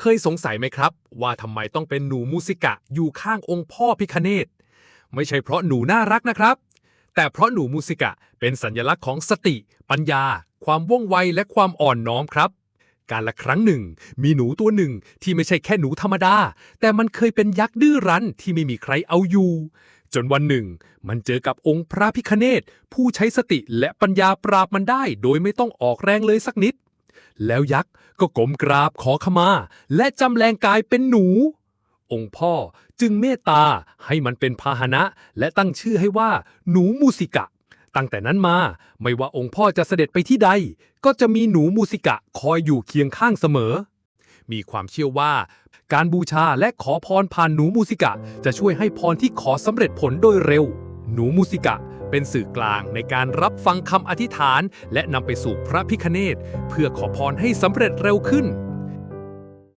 เคยสงสัยไหมครับ ว่าทำไมต้องเป็นหนูมูสิกะอยู่ข้างองค์พ่อพิคเนตไม่ใช่เพราะหนูน่ารักนะครับ แต่เพราะหนูมูสิกะเป็นสัญลักษณ์ของสติ ปัญญา ความว่องไวและความอ่อนน้อมครับ การละครั้งหนึ่ง มีหนูตัวหนึ่งที่ไม่ใช่แค่หนูธรรมดา แต่มันเคยเป็นยักษ์ดื้อรั้นที่ไม่มีใครเอาอยู่ จนวันหนึ่ง มันเจอกับองค์พระพิคเนตผู้ใช้สติและปัญญาปราบมันได้ โดยไม่ต้องออกแรงเลยสักนิด แล้วยักษ์ก็ก้มกราบขอขมา และจำแรงกายเป็นหนู องค์พ่อจึงเมตตาให้มันเป็นพาหนะ และตั้งชื่อให้ว่า หนูมูสิกะ ตั้งแต่นั้นมาไม่ว่าองค์พ่อจะเสด็จไปที่ใด ก็จะมีหนูมูสิกะคอยอยู่เคียงข้างเสมอ มีความเชื่อว่า การบูชาและขอพรผ่านหนูมูสิกะ จะช่วยให้พรที่ขอสำเร็จผลโดยเร็ว หนูมูสิกะ เป็นสื่อกลางในการรับฟังคำอธิษฐาน และนำไปสู่พระพิคเนตเพื่อขอพรให้สำเร็จเร็วขึ้น